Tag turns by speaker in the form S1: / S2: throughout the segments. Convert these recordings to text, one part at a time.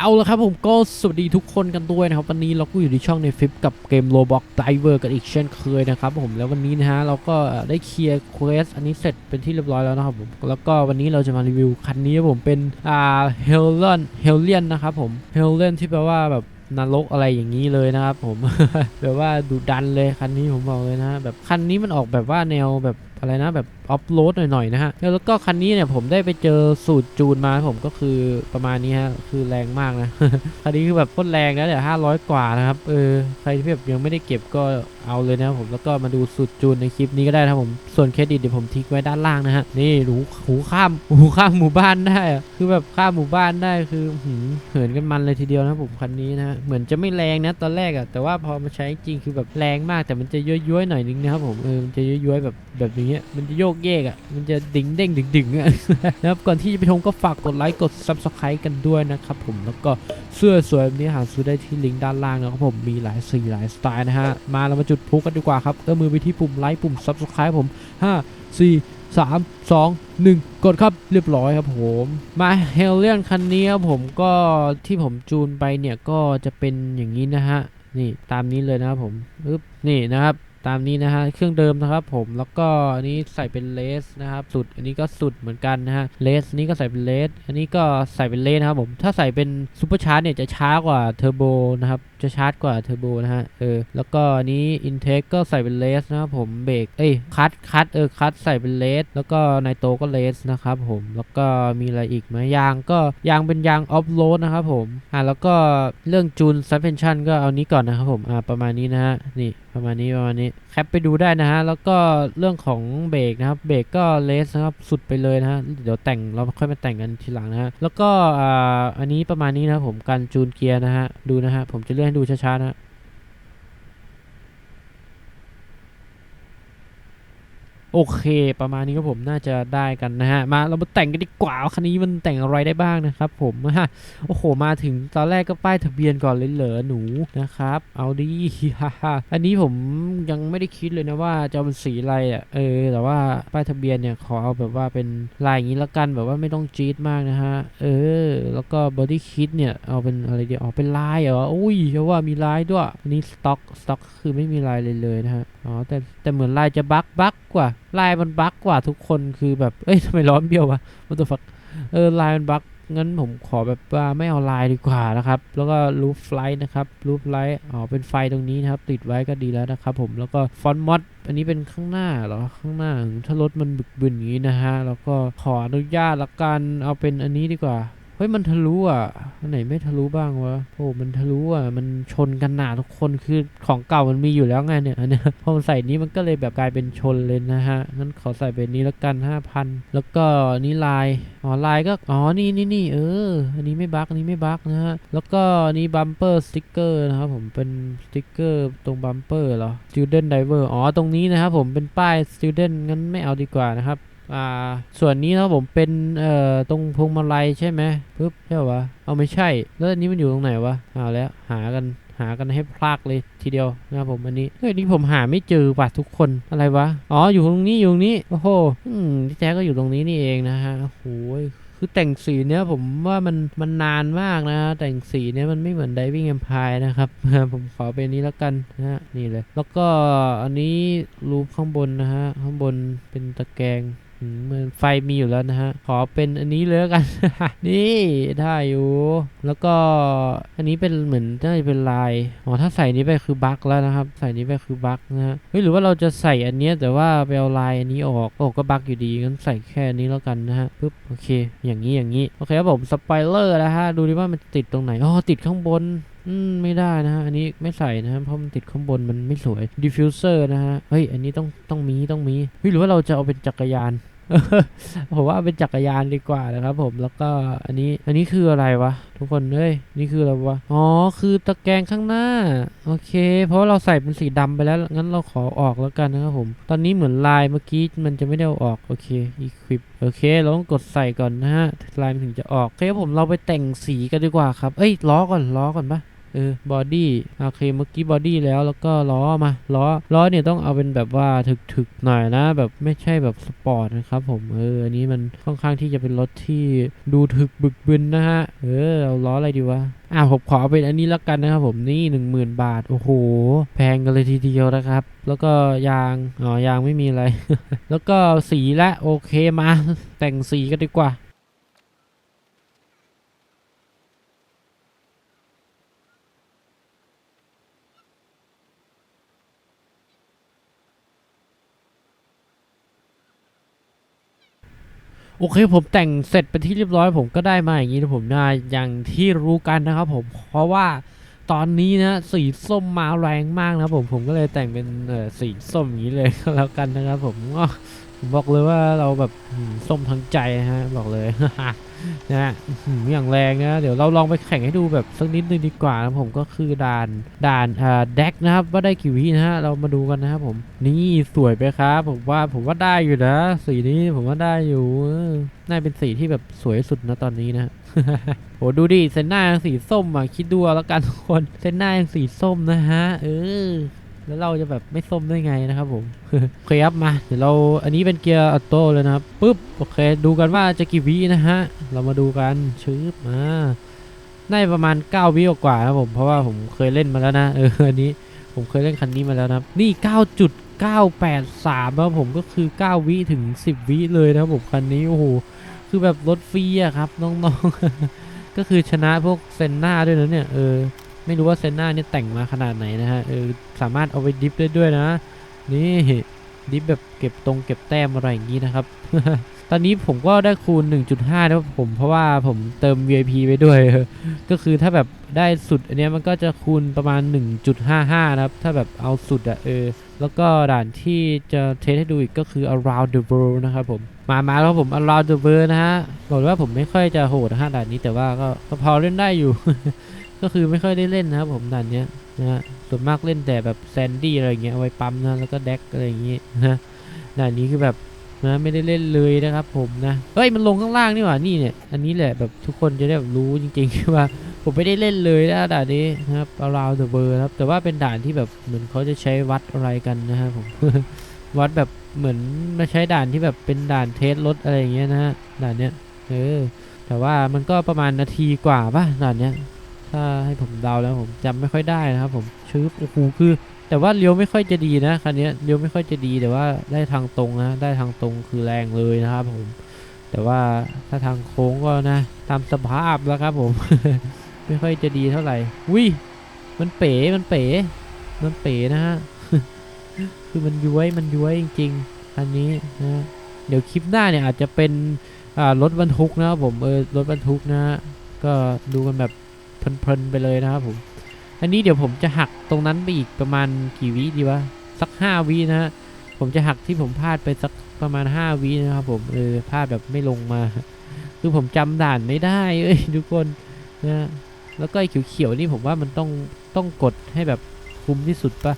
S1: เอาละครับผมก็สวัสดีทุกคนกันด้วยนะครับ วันนี้เราก็อยู่ที่ช่องในฟิปกับเกม Roblox Diver กันอีกเช่นเคยนะครับผมแล้ววันนี้นะฮะเราก็ได้เคลียร์เควสอันนี้เสร็จเป็นที่เรียบร้อยแล้วนะครับผมแล้วก็วันนี้เราจะมารีวิวคันนี้ผมเป็นอ่า Helion Helion นะครับผม Helion ที่แปลว่าแบบนรกอะไรอย่างนี้เลยนะครับผมแบบว่าดุดันเลยคันนี้ผมบอกเลยนะแบบคันนี้มันออกแบบว่าแนวแบบ อะไรนะแบบออฟโรดหน่อยๆนะฮะแล้วก็คันนี้เนี่ยผมได้ไปเจอสูตรจูนมาผมก็คือประมาณนี้ฮะคือแรงมากนะคันนี้คือแบบโคตรแรงนะเดี๋ยวห้าร้อยกว่านะครับเออใครที่แบบยังไม่ได้เก็บก็เอาเลยนะครับผมแล้วก็มาดูสูตรจูนในคลิปนี้ก็ได้นะครับผมส่วนเครดิตเดี๋ยวผมทิ้งไว้ด้านล่างนะฮะนี่หูหูข้ามหูข้ามหมู่บ้านได้คือแบบข้ามหมู่บ้านได้คือหืมเหินกันมันเลยทีเดียวนะผมคันนี้นะฮะเหมือนจะไม่แรงนะตอนแรกอะแต่ว่าพอมาใช้จริงคือแบบแรงมากแต่มันจะย้อยๆหน่อยนึงนะครับผมเออมันจะย้อยๆแบบแบบอย่างเงี้ยมันจะโยกเยกอะมันจะดิ่งเด้งดึงดึงๆอะนะครับก่อนที่จะไปชมก็ฝากกดไลค์กด subscribe กันด้วยนะครับผมแล้วก็เสื้อสวยแบบนี้หาซื้อได้ที่ลิงก์ด้านล่างนะครับผมมีหลายสีหลายสไตล์นะฮะมาเรามาจุดพลุกันดีกว่าครับเอื้อมมือไปที่ปุ่มไลค์ปุ่ม subscribe ผม5 4 3 2 1 กดครับเรียบร้อยครับผมมาเฮลเลียนคันนี้ครับผมก็ที่ผมจูนไปเนี่ยก็จะเป็นอย่างนี้นะฮะนี่ตามนี้เลยนะครับผมปึ๊บนี่นะครับ ตามนี้นะฮะเครื่องเดิมนะครับผมแล้วก็อันนี้ใส่เป็นเลสนะครับสุดอันนี้ก็สุดเหมือนกันนะฮะเลสนี้ก็ใส่เป็นเลสอันนี้ก็ใส่เป็นเลสนะครับผมถ้าใส่เป็นซูเปอร์ชาร์จเนี่ยจะช้ากว่าเทอร์โบนะครับ จะชาร์จกว่าเทอร์โบนะฮะ เออ แล้วก็อันนี้อินเทคก็ใส่เป็นเลสนะครับผม เบรก เอ้ย คัตคัตเออ คัตใส่เป็นเลส แล้วก็ไนโตก็เลสนะครับผม แล้วก็มีอะไรอีกไหมยางก็ยางเป็นยางออฟโรดนะครับผม อ่าแล้วก็เรื่องจูนซัสเพนชั่นก็เอานี้ก่อนนะครับผม อ่า ประมาณนี้นะฮะ นี่ประมาณนี้ประมาณนี้ แคปไปดูได้นะฮะ แล้วก็เรื่องของเบรกนะครับ เบรกก็เลสนะครับ สุดไปเลยนะฮะ เดี๋ยวแต่งเราค่อยมาแต่งกันทีหลังนะฮะ แล้วก็อ่า อันนี้ประมาณนี้นะครับผม การจูนเกียร์นะฮะ ดูนะฮะ ผมจะเลื่อนดูช้าๆนะฮะ โอเค ประมาณนี้ครับผมน่าจะได้กันนะฮะ มาเรามาแต่งกันดีกว่าคันนี้มันแต่งอะไรได้บ้างนะครับผมฮะโอ้โห มาถึงตอนแรกก็ป้ายทะเบียนก่อนเลยเหรอหนูนะครับ เอาดีฮ่าฮ่าอันนี้ผมยังไม่ได้คิดเลยนะว่าจะเป็นสีอะไรอะเออ แต่ว่าป้ายทะเบียนเนี่ยขอเอาแบบว่าเป็นลายอย่างนี้ละกันแบบว่าไม่ต้องจี๊ดมากนะฮะเออ แล้วก็บอดี้คิดเนี่ยเอาเป็นอะไรเดียวเอาเป็นลายเหรออุ้ยเพราะว่ามีลายด้วยอันนี้สต็อกสต็อกคือไม่มีลายเลยเลยนะฮะอ๋อแต่แต่เหมือนลายจะบั๊กบั๊กกว่า ลายมันบั๊กกว่าทุกคนคือแบบ เอ้ยทำไมร้อนเบี้ยววะ what the fuck เออลายมันบั๊กงั้นผมขอแบบว่าไม่เอาลายดีกว่านะครับ แล้วก็รูฟไลท์นะครับรูฟไลท์อ๋อเป็นไฟตรงนี้นะครับ ติดไว้ก็ดีแล้วนะครับผมแล้วก็ฟอนต์มอดอันนี้เป็นข้างหน้าเหรอข้างหน้าถ้ารถมันบึกบึนอย่างนี้นะฮะแล้วก็ขออนุญาตละกันเอาเป็นอันนี้ดีกว่า เฮ้ยมันทะลุอะอันไหนไม่ทะลุบ้างวะโอ้มันทะลุอะมันชนกันหนาทุกคนคือของเก่ามันมีอยู่แล้วไงเนี่ยอันเนี้ยพอใส่นี้มันก็เลยแบบกลายเป็นชนเลยนะฮะงั้นขอใส่เป็นนี้และกัน5,000แล้วก็นี่ลายอ๋อลายก็อ๋อนี่นี่นี่เออ อันนี้ไม่บั๊กอันนี้ไม่บั๊กนะฮะแล้วก็นี่บัมเปอร์สติ๊กเกอร์นะครับผมเป็นสติ๊กเกอร์ตรงบัมเปอร์เหรอ student diver อ๋อตรงนี้นะครับผมเป็นป้าย student งั้นไม่เอาดีกว่านะครับ อ่าส่วนนี้นะครับผมเป็นเอ่อตรงพวงมาลัยใช่ไหมปึ๊บใช่ปะเอาไม่ใช่แล้วอันนี้มันอยู่ตรงไหนวะเอาแล้วหากันหากันให้พลากเลยทีเดียวนะครับผมอันนี้เฮ้ยนี่ผมหาไม่เจอว่ะทุกคนอะไรวะอ๋ออยู่ตรงนี้อยู่ตรงนี้โอ้โหอืมที่แท้ก็อยู่ตรงนี้นี่เองนะฮะโอ้โหคือแต่งสีเนี้ยผมว่ามันมันนานมากนะแต่งสีเนี้ยมันไม่เหมือน Diving Empire นะครับผมขอเป็นนี้แล้วกันนะฮะนี่เลย แล้วก็อันนี้รูปข้างบนนะฮะข้างบนเป็นตะแกรง เหมือนไฟมีอยู่แล้วนะฮะ ขอเป็นอันนี้เลยกัน นี่ได้อยู่ แล้วก็อันนี้เป็นเหมือนน่าจะเป็นลาย อ๋อถ้าใส่นี้ไปคือบั๊กแล้วนะครับ ใส่นี้ไปคือบั๊กนะฮะ เฮ้ยหรือว่าเราจะใส่อันเนี้ยแต่ว่าไปเอาลายอันนี้ออก โอ้ก็บั๊กอยู่ดีงั้นใส่แค่นี้แล้วกันนะฮะปึ๊บโอเค อย่างนี้อย่างนี้ โอเคครับผมสไปเลอร์นะฮะ ดูดิว่ามันติดตรงไหน อ๋อติดข้างบน อืมไม่ได้นะฮะ อันนี้ไม่ใส่นะฮะเพราะมันติดข้างบนมันไม่สวย diffuser นะฮะ เฮ้ย อันนี้ต้องต้องมีต้องมีเฮ้ยหรือว่าเราจะเอาเป็นจักรยานผมว่าเป็นจักรยานดีกว่านะครับผมแล้วก็อันนี้อันนี้คืออะไรวะ ทุกคนเอ้ยนี่คืออะไรวะอ๋อคือตะแกรงข้างหน้า โอเค เพราะเราใส่เป็นสีดำไปแล้วงั้นเราขอออกแล้วกันนะครับผม ตอนนี้เหมือนลายเมื่อกี้มันจะไม่ได้ออกโอเค equip โอเคเราต้องกดใส่ก่อนนะฮะลายมันถึงจะออกโอเคผมเราไปแต่งสีกันดีกว่าครับเอ้ยล้อก่อนล้อก่อนปะ เออบอดี้โอเคเมื่อกี้บอดี้แล้วแล้วก็ล้อมาล้อล้อเนี่ยต้องเอาเป็นแบบว่าถึกๆหน่อยนะแบบไม่ใช่แบบสปอร์ตนะครับผมเอออันนี้มันค่อนข้างที่จะเป็นรถที่ดูถึกบึกบึนนะฮะเออเอาล้ออะไรดีวะอะผมขอเอาเป็นอันนี้แล้วกันนะครับผมนี่หนึ่งหมื่นบาท โอ้โห แพงกันเลยทีเดียวนะครับ แล้วก็ยาง อ๋อ ยางไม่มีอะไร แล้วก็สีละโอเคมา แต่งสีกันดีกว่า โอเคผมแต่งเสร็จเป็นที่เรียบร้อยผมก็ได้มาอย่างนี้นะผมนะอย่างที่รู้กันนะครับผมเพราะว่าตอนนี้นะสีส้มมาแรงมากนะผมผมก็เลยแต่งเป็นสีส้มอย่างนี้เลยก็แล้วกันนะครับผมก็ผม บอกเลยว่าเราแบบส้มทั้งใจนะฮะบอกเลยนะฮะอย่างแรงนะเดี๋ยวเราลองไปแข่งให้ดูแบบสักนิดนึงดีกว่านะผมก็คือด่านด่านอ่าแดกนะครับว่าได้กี่วินะฮะเรามาดูกันนะครับผมนี่สวยไปครับผมว่าผมว่าได้อยู่นะ สีนี้ผมว่าได้อยู่น่าเป็นสีที่แบบสวยสุดนะตอนนี้นะโหดูดิเซนหน้ายังสีส้มอะคิดดูแล้วกันทุกคนเซนหน้ายังสีส้มนะฮะเออ แล้วเราจะแบบไม่ส้มได้ไงนะครับผมโอเคครับมา เดี๋ยวเราอันนี้เป็นเกียร์ออโต้เลยนะครับปุ๊บโอเค ดูกันว่าจะกี่วินะฮะ เรามาดูกันชืบมาน่าจะประมาณ 9 วิกว่านะครับผม เพราะว่าผมเคยเล่นมาแล้วนะ เอออันนี้ผมเคยเล่นคันนี้มาแล้วนะนี่ 9.983ครับผมก็คือ 9 วิถึง 10 วิเลยนะครับผมคันนี้โอ้โหคือแบบรถฟรีอะครับน้องๆก็คือชนะพวกเซนหน้าด้วยนะเนี่ยเออ ไม่รู้ว่าเซนนาเนี่ยแต่งมาขนาดไหนนะฮะเออสามารถเอาไปดิฟได้ด้วยนะ นี่ดิฟแบบเก็บตรงเก็บแต้มอะไรอย่างนี้นะครับ ตอนนี้ผมก็ได้คูณ 1.5แล้วผมเพราะว่าผมเติม VIP ไปด้วย ก็คือถ้าแบบได้สุดอันเนี้ยมันก็จะคูณประมาณ 1.55 นะครับ ถ้าแบบเอาสุดอะเออ แล้วก็ด่านที่จะเทสให้ดูอีกก็คือ around the world นะครับผม มามาแล้วผม around the world นะฮะ บอกว่าผมไม่ค่อยจะโหดนะฮะด่านนี้แต่ว่าก็พอเล่นได้อยู่ ก็คือไม่ค่อยได้เล่นนะครับผมด่านเนี้ยนะฮะส่วนมากเล่นแต่แบบแซนดี้อะไรเงี้ยเอาไว้ปั๊มนะแล้วก็แดกอะไรอย่างเงี้ยนะด่านนี้คือแบบนะไม่ได้เล่นเลยนะครับผมนะเฮ้ยมันลงข้างล่างนี่หว่านี่เนี่ยอันนี้แหละแบบทุกคนจะได้แบบรู้จริงๆว่าผมไม่ได้เล่นเลยนะด่านนี้นะครับ around the world นะครับแต่ว่าเป็นด่านที่แบบเหมือนเขาจะใช้วัดอะไรกันนะครับผมวัดแบบเหมือนมาใช้ด่านที่แบบเป็นด่านเทสรถอะไรอย่างเงี้ยนะฮะด่านเนี้ยเออแต่ว่ามันก็ประมาณนาทีกว่าป่ะด่านเนี้ย ถ้าให้ผมเดาแล้วผมจำไม่ค่อยได้นะครับ ผมชืบโอ้โหคือ แต่ว่าเลี้ยวไม่ค่อยจะดีนะคันนี้เลี้ยวไม่ค่อยจะดีแต่ว่าได้ทางตรงนะได้ทางตรงคือแรงเลยนะครับผม แต่ว่าถ้าทางโค้งก็นะ ตามสภาพแล้วครับผม ไม่ค่อยจะดีเท่าไหร่วิมันเป๋มันเป๋มันเป๋นะฮะคือมันย้วยมันย้วยจริงๆอันนี้นะเดี๋ยวคลิปหน้าเนี่ยอาจจะเป็นรถบรรทุกนะครับผมเออรถบรรทุกนะฮะก็ดูกันแบบ เพลินๆไปเลยนะครับผม อันนี้เดี๋ยวผมจะหักตรงนั้นไปอีกประมาณกี่วิดีวะ สักห้าวินะฮะ ผมจะหักที่ผมพลาดไปสักประมาณห้าวินะครับผมเออพลาดแบบไม่ลงมา คือผมจำด่านไม่ได้เอ้ยทุกคนนะแล้วก็ไอ้เขียวๆนี่ผมว่ามันต้องต้องกดให้แบบคุ้มที่สุดปะ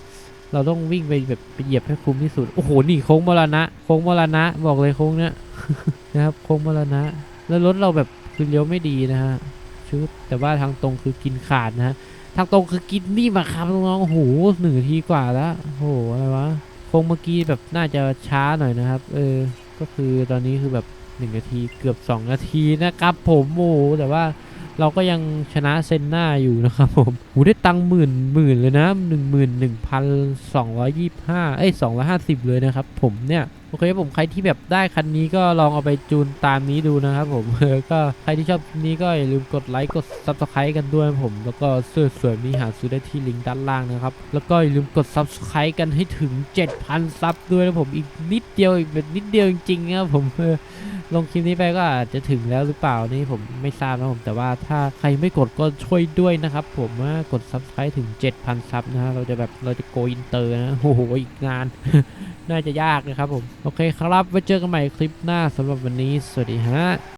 S1: เราต้องวิ่งไปแบบไปเหยียบให้คุ้มที่สุด โอ้โห นี่โค้งมรณะ โค้งมรณะ บอกเลยโค้งเนี้ยนะครับ โค้งมรณะ แล้วรถเราแบบคือเลี้ยวไม่ดีนะฮะ ชุบแต่ว่าทางตรงคือกินขาดนะฮะทางตรงคือกินนี่มาครับน้องๆโอ้โหหนึ่งนาทีกว่าแล้วโอ้โหอะไรวะคงเมื่อกี้แบบน่าจะช้าหน่อยนะครับ เออ ก็คือตอนนี้คือแบบหนึ่งนาทีเกือบสองนาทีนะครับ ผมโอ้โหแต่ว่าเราก็ยังชนะเซนหน้าอยู่นะครับผมโหได้ตังค์หมื่นหมื่นเลยนะหนึ่งหมื่นหนึ่งพันสองร้อยยี่ห้าเอ้ยสองร้อยห้าสิบเลยนะครับผมเนี่ย โอเคผมใครที่แบบได้คันนี้ก็ลองเอาไปจูนตามนี้ดูนะครับผมก็ใครที่ชอบคลิปนี้ก็อย่าลืมกดไลค์กด subscribe กันด้วยผม แล้วก็เสื้อสวยมีหาซื้อได้ที่ลิงก์ด้านล่างนะครับ แล้วก็อย่าลืมกด subscribe กันให้ถึง 7,000 ซับด้วยนะผมอีกนิดเดียวอีกแบบนิดเดียวจริงๆนะครับผมลงคลิปนี้ไปก็อาจจะถึงแล้วหรือเปล่านี่ผมไม่ทราบนะผมแต่ว่าถ้าใครไม่กดก็ช่วยด้วยนะครับผมว่ากด subscribe ถึง 7,000 ซับนะฮะเราจะแบบเราจะโกอินเตอร์นะโอ้โหอีกงาน น่าจะยากนะครับผม โอเคครับไว้เจอกันใหม่คลิปหน้าสำหรับวันนี้ สวัสดีฮะ